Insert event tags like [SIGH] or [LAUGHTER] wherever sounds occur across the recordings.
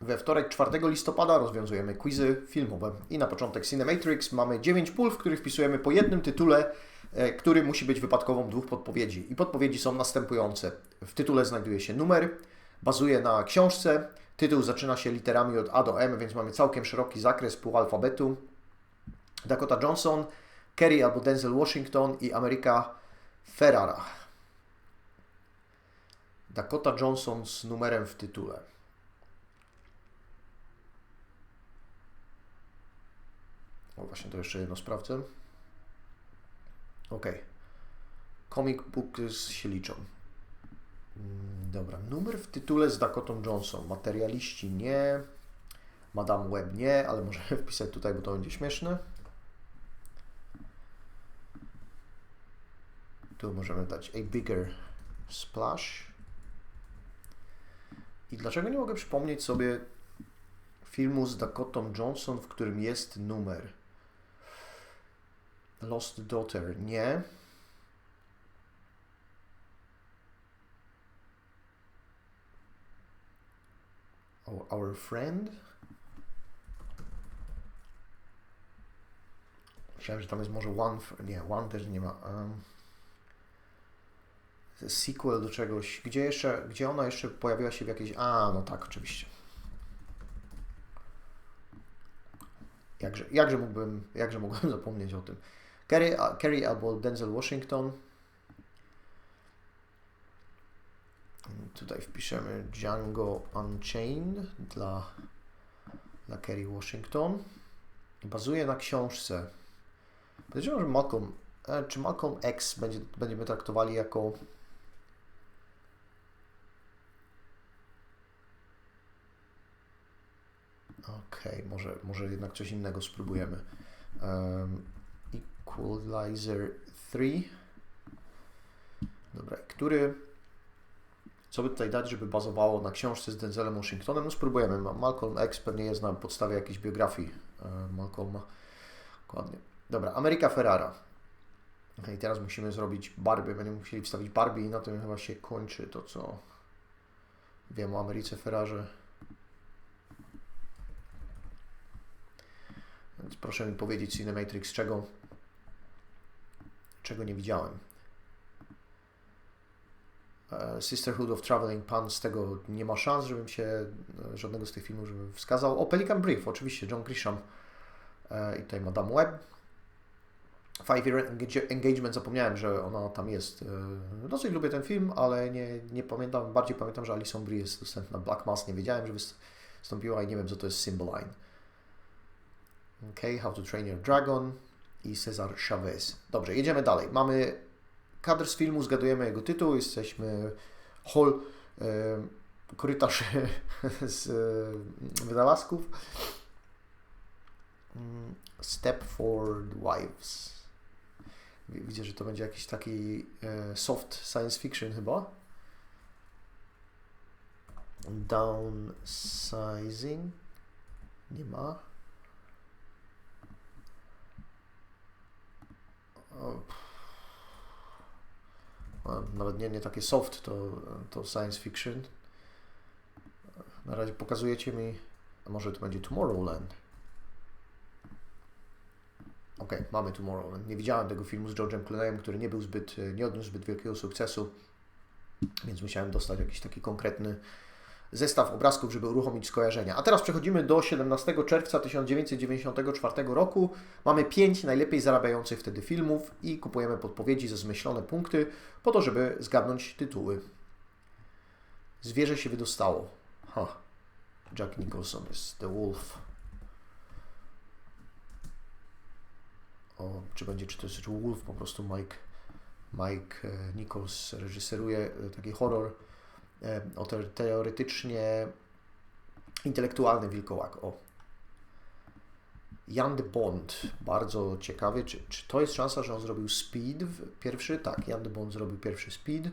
We wtorek 4 listopada rozwiązujemy quizy filmowe. I na początek Cinematrix mamy 9 pól, w których wpisujemy po jednym tytule, e, który musi być wypadkową dwóch podpowiedzi. I podpowiedzi są następujące. W tytule znajduje się numer, bazuje na książce, tytuł zaczyna się literami od A do M, więc mamy całkiem szeroki zakres pół alfabetu. Dakota Johnson, Kerry albo Denzel Washington i Ameryka Ferrara. Dakota Johnson z numerem w tytule. O, właśnie to jeszcze jedno sprawdzę. Ok. Comic books się liczą. Mm, Dobra, numer w tytule z Dakotą Johnson. Materialiści nie. Madame Web nie, ale możemy [LAUGHS] wpisać tutaj, bo to będzie śmieszne. Tu możemy dać a bigger splash. I dlaczego nie mogę przypomnieć sobie filmu z Dakotą Johnson, w którym jest numer? Lost Daughter nie. Our Friend. Myślałem, że tam jest może One. Nie, One też nie ma. Um, sequel do czegoś. Gdzie jeszcze, gdzie ona jeszcze pojawiła się w jakiejś. A, no tak, oczywiście. Jakże, jakże mógłbym, jakże mogłem [LAUGHS] zapomnieć o tym. Kerry, Kerry albo Denzel Washington. Tutaj wpiszemy Django Unchained dla, dla Kerry Washington. Bazuje na książce. Podejrzewam, że Malcolm, e, czy Malcolm X będzie, będziemy traktowali jako Okej, może, może jednak coś innego spróbujemy. Equalizer 3. Dobra, który. Co by tutaj dać, żeby bazowało na książce z Denzelem Washingtonem? No spróbujemy. Ma- Malcolm X pewnie jest na podstawie jakiejś biografii e, Malcolma. Dokładnie. Dobra, Ameryka Ferrara. I teraz musimy zrobić Barbie. Będziemy musieli wstawić Barbie i na tym chyba się kończy to, co wiem o Ameryce Ferrarze. Więc proszę mi powiedzieć Cinematrix, czego, czego nie widziałem. E, Sisterhood of Traveling Pan z tego nie ma szans, żebym się e, żadnego z tych filmów żebym wskazał. O Pelican Brief, oczywiście, John Grisham e, i tutaj Madame Web. Five Year Engage- Engagement, zapomniałem, że ona tam jest. Dosyć lubię ten film, ale nie, nie pamiętam, bardziej pamiętam, że Alison Brie jest dostępna. Black Mass nie wiedziałem, że wystąpiła i nie wiem, co to jest Symboline. Okay, How to Train Your Dragon i Cesar Chavez. Dobrze, jedziemy dalej. Mamy kadr z filmu, zgadujemy jego tytuł, jesteśmy hall, e, korytarz [LAUGHS] z e, wynalazków. Mm, Stepford Wives. Wi- Widzę, że to będzie jakiś taki e, soft science fiction chyba. Downsizing. Nie ma. O, pff. A, Nawet nie, nie takie soft, to, to science fiction. Na razie pokazujecie mi, może to będzie Tomorrowland. Okej, mamy Tomorrowland. Nie widziałem tego filmu z George'em Clooneyem, który nie był zbyt, nie odniósł zbyt wielkiego sukcesu, więc musiałem dostać jakiś taki konkretny zestaw obrazków, żeby uruchomić skojarzenia. A teraz przechodzimy do 17 czerwca 1994 roku. Mamy 5 najlepiej zarabiających wtedy filmów i kupujemy podpowiedzi ze zmyślone punkty po to, żeby zgadnąć tytuły. Zwierzę się wydostało. Ha. Jack Nicholson jest The Wolf. O, czy będzie, czy to jest Wolf, po prostu Mike, Mike e, Nichols reżyseruje e, taki horror o te, teoretycznie intelektualny wilkołak. O. Jan de Bond, bardzo ciekawie, czy, czy to jest szansa, że on zrobił Speed pierwszy? Tak, Jan de Bond zrobił pierwszy Speed.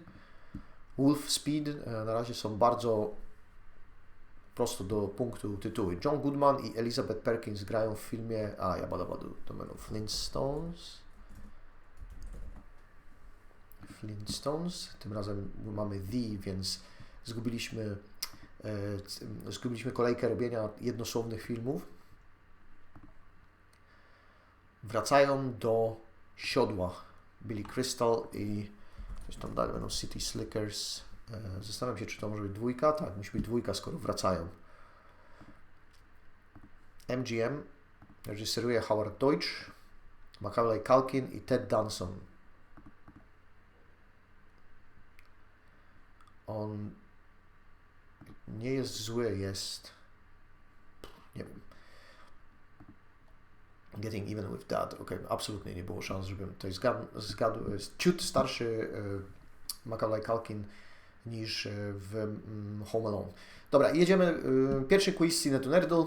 Wolf Speed e, na razie są bardzo prosto do punktu tytuły. John Goodman i Elizabeth Perkins grają w filmie, a ja badabadu, to będą Flintstones. Flintstones, tym razem mamy The, więc zgubiliśmy e, zgubiliśmy kolejkę robienia jednosłownych filmów. Wracają do siodła Billy Crystal i coś tam dalej będą City Slickers. E, zastanawiam się, czy to może być dwójka. Tak, musi być dwójka, skoro wracają. MGM reżyseruje Howard Deutsch, Macaulay Culkin i Ted Danson. On nie jest zły, jest nie wiem. Getting even with that. Ok, absolutnie nie było szans, żebym to zgadł. Jest ciut starszy e, Macaulay Culkin niż e, w mm, Home Alone. Dobra, jedziemy. E, pierwszy quiz Cinetu Nerdle.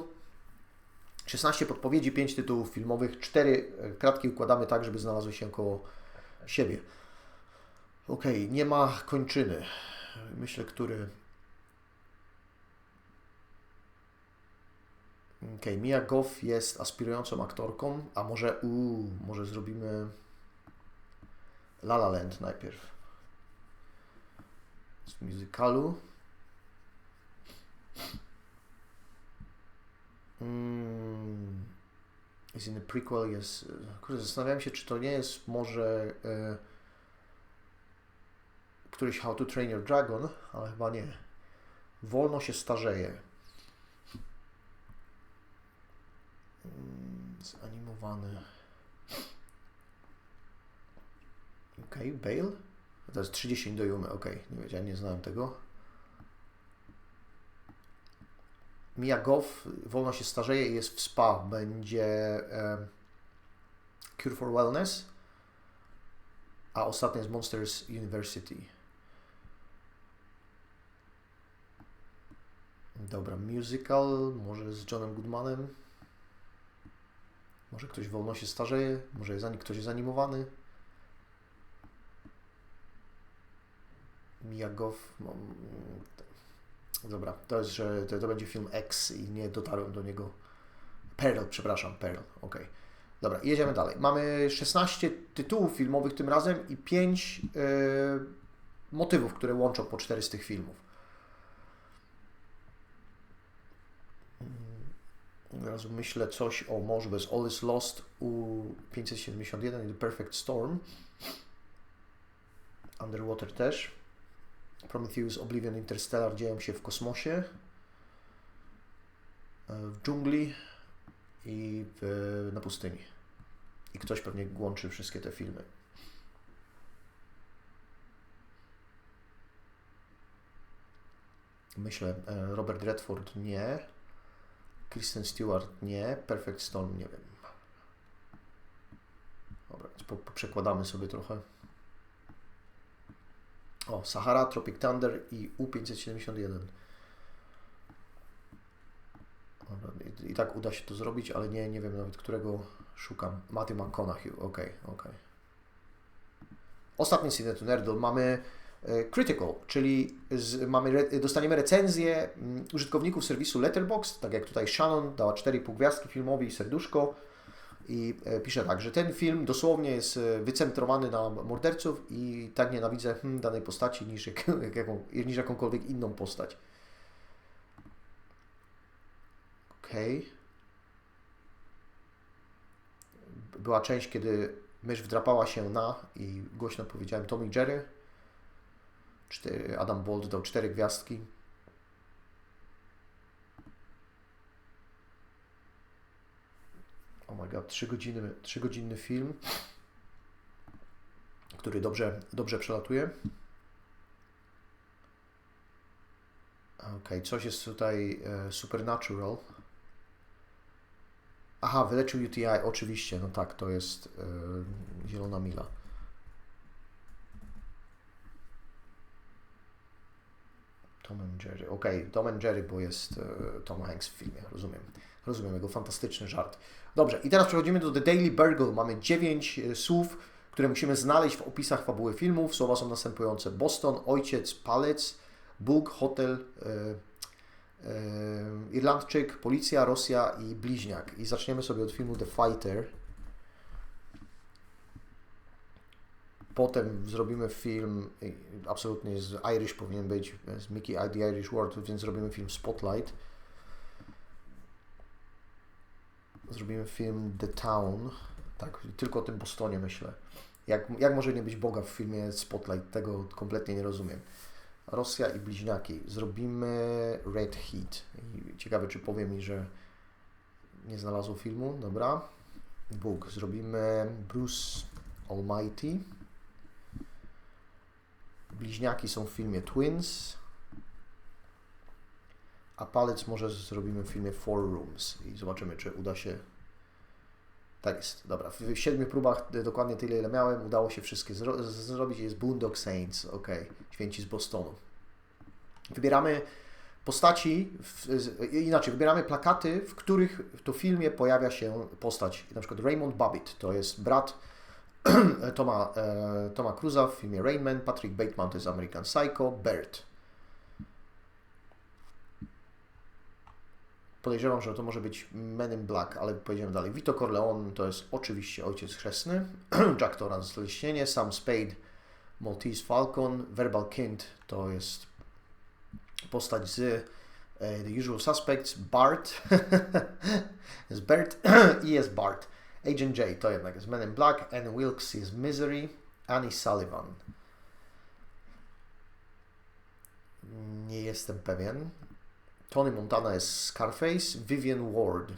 16 podpowiedzi, 5 tytułów filmowych, 4 kratki układamy tak, żeby znalazły się koło siebie. Ok, nie ma kończyny. Myślę, który. Ok, Mia Goff jest aspirującą aktorką, a może uu, może zrobimy La La Land najpierw. Z muzykalu. Mm, jest inny prequel, jest... Kurde, się, czy to nie jest może e, któryś How to Train Your Dragon, ale chyba nie. Wolno się starzeje. Mm, zanimowany. Ok, Bale? To jest 30 do Jumy, ok, nie wiedziałem, nie znałem tego. Mia Goff wolno się starzeje i jest w spa. Będzie e, Cure for Wellness, a ostatnie jest Monsters University. Dobra, musical, może z Johnem Goodmanem. Może ktoś wolno się starzeje, może jest, ktoś jest animowany. Mia Goff, Dobra, to jest, że to, to, będzie film X i nie dotarłem do niego. Pearl, przepraszam, Pearl, ok. Dobra, jedziemy dalej. Mamy 16 tytułów filmowych tym razem i 5 yy, e, motywów, które łączą po 4 z tych filmów. Od razu myślę coś o morzu bez All is Lost u 571 i The Perfect Storm. Underwater też. Prometheus, Oblivion, Interstellar dzieją się w kosmosie, e, w dżungli i w, na pustyni. I ktoś pewnie łączy wszystkie te filmy. Myślę, e, Robert Redford nie, Kristen Stewart nie, Perfect Storm nie wiem. Dobra, przekładamy sobie trochę. O, Sahara, Tropic Thunder i U571. I, I, tak uda się to zrobić, ale nie, nie wiem nawet którego szukam. Matthew McConaughey, ok, ok. Ostatni Cinetu Nerdle mamy e, Critical, czyli z, mamy, dostaniemy recenzję mm, użytkowników serwisu Letterboxd, tak jak tutaj Shannon dała 4,5 gwiazdki filmowi i serduszko i e, pisze tak, że ten film dosłownie jest e, wycentrowany na morderców i tak nienawidzę hmm, danej postaci niż, jak, [LAUGHS] jaką, niż jakąkolwiek inną postać. Okej. Okay. Była część, kiedy mysz wdrapała się na i głośno powiedziałem Tommy Jerry. Adam Bolt dał cztery gwiazdki. oh my god, 3 godziny, 3 godzinny film, który dobrze, dobrze przelatuje. Ok, coś jest tutaj e, Supernatural. Aha, wyleczył UTI, oczywiście, no tak, to jest e, Zielona Mila. Tom and Jerry. Ok, Tom and Jerry, bo jest e, Tom Hanks w filmie, rozumiem. Rozumiem, jego fantastyczny żart. Dobrze, i teraz przechodzimy do The Daily Burgle. Mamy 9 e, słów, które musimy znaleźć w opisach fabuły filmów. Słowa są następujące: Boston, ojciec, palec, Bóg, hotel, e, Irlandczyk, policja, Rosja i bliźniak. I zaczniemy sobie od filmu The Fighter. Potem zrobimy film, absolutnie z Irish powinien być, z Mickey the Irish World, więc zrobimy film Spotlight. Zrobimy film The Town, tak, tylko o tym Bostonie myślę. Jak, jak może nie być Boga w filmie Spotlight? Tego kompletnie nie rozumiem. Rosja i bliźniaki. Zrobimy Red Heat. I ciekawe, czy powie mi, że nie znalazło filmu. Dobra. Bóg. Zrobimy Bruce Almighty. Bliźniaki są w filmie Twins. A palec może zrobimy w filmie Four Rooms i zobaczymy, czy uda się. Tak jest, dobra. W siedmiu próbach, dokładnie tyle, ile miałem, udało się wszystkie zro zrobić. Jest Boondock Saints, ok, święci z Bostonu. Wybieramy postaci, w, inaczej, wybieramy plakaty, w których to filmie pojawia się postać. Na przykład Raymond Babbitt, to jest brat [CLEARS THROAT] Toma, e, Toma Cruza w filmie Rainman, Patrick Bateman to jest American Psycho, Bert. Podejrzewam, że to może być Men in Black, ale pojedziemy dalej. Vito Corleone to jest oczywiście ojciec chrzestny, [CLEARS THROAT] Jack Torrance Leśnienie, Sam Spade, Maltese Falcon, Verbal Kint to jest postać z e, The Usual Suspects, Bart, [LAUGHS] jest Bert [CLEARS THROAT] i jest Bart. Agent J to jednak jest Men in Black, Anne Wilkes jest Misery, Annie Sullivan. Nie jestem pewien. Tony Montana jest Scarface, Vivian Ward.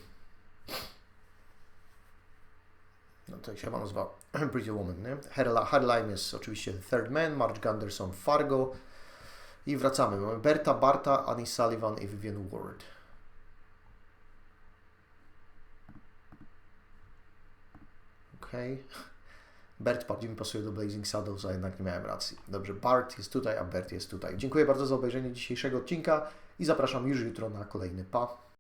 No to się ma nazywa [CLEARS THROAT] Pretty Woman, nie? Headline jest oczywiście The Third Man, Marge Gunderson, Fargo. I wracamy. Mamy Berta, Barta, Annie Sullivan i Vivian Ward. Okej. Okay. Bert bardziej mi pasuje do Blazing Saddles, a jednak nie miałem racji. Dobrze, Bart jest tutaj, a Bert jest tutaj. Dziękuję bardzo za obejrzenie dzisiejszego odcinka i zapraszam już jutro na kolejny pa.